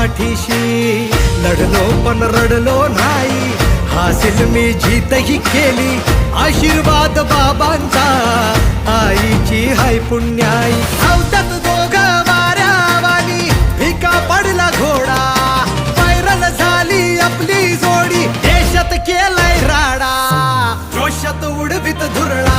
पाठीशी. लढलो पण रडलो नाही. हासिल मी जीतही केली. आशीर्वाद बाबांचा. आईची हाय पुण्याई. हौतात दोघ वाऱ्यावानी भिका पडला घोडा. व्हायरल झाली आपली जोडी. देशात केलाय राडा. जोशात उडवीत धुरळा.